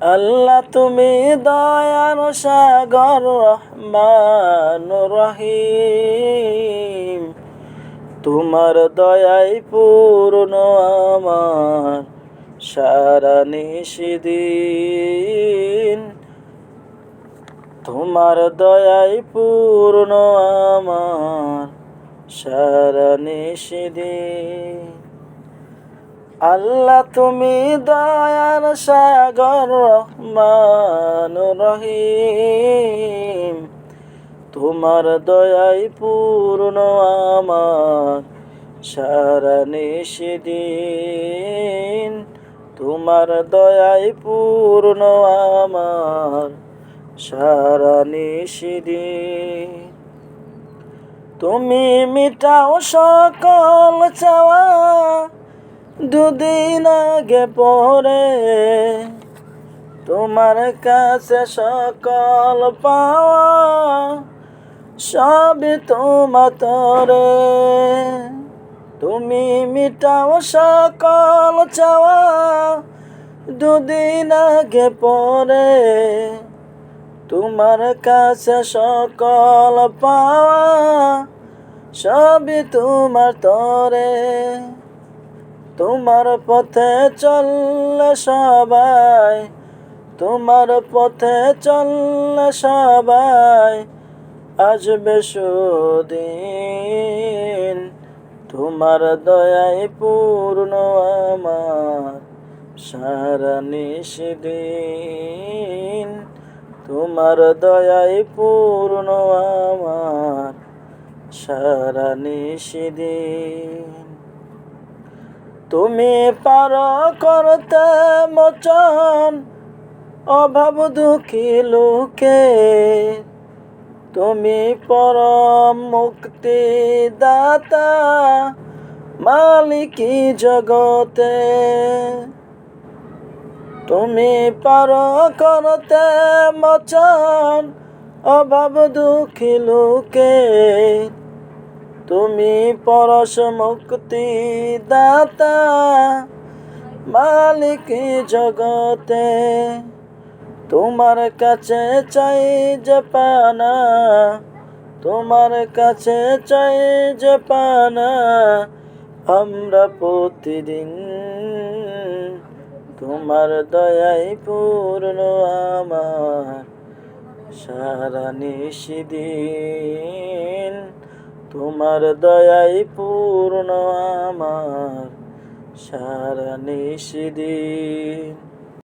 আল্লাহ তুমি দয়ার সাগর রহমান রহিম। তোমার দয়াই পূর্ণ আমার সারা নিষিদিন তোমার দয়াই পূর্ণ আমার সারা নিষিদিন আল্লাহ তুমি দয়ার সাগর রহমান রহিম। তোমার দয়াই পূর্ণ আমার সারা নিষিদিন। তোমার দয়াই পূর্ণ আমার সারা নিষিদিন। তুমি মিটাও সকল চাওয়া দুদিন আগে পরে তোমার কাছে সকল পাওয়া সবই তোমার তরে তুমি মিটাও সকল চাওয়া দুদিন আগে পরে তোমার কাছে সকল পাওয়া সবই তোমার তরে। তোমার পথে চললে সবাই, তোমার পথে চললে সবাই আসবে সুদিন। তোমার দয়াই পূর্ণ আমার, সারা নিষিদিন তোমার দয়াই পূর্ণ আমার, সারা নিষিদিন তুমি পার করতে মোচন, অভাব দুঃখী লোকে। তুমি পরম মুক্তি দাতা মালিকি জগতে। তুমি পার করতে মোচন, অভাব দুঃখী লোকে। তুমি পরশ মুক্তি দাতা, মালিক জগতে। তোমার কাছে চাই যে পানা, তোমার কাছে চাই যে পানা, আমরা প্রতিদিন তোমার দয়াই পূর্ণ আমার, সারা নিষিদিন তোমার দয়াই পূর্ণ আমার সারা নিষিদিন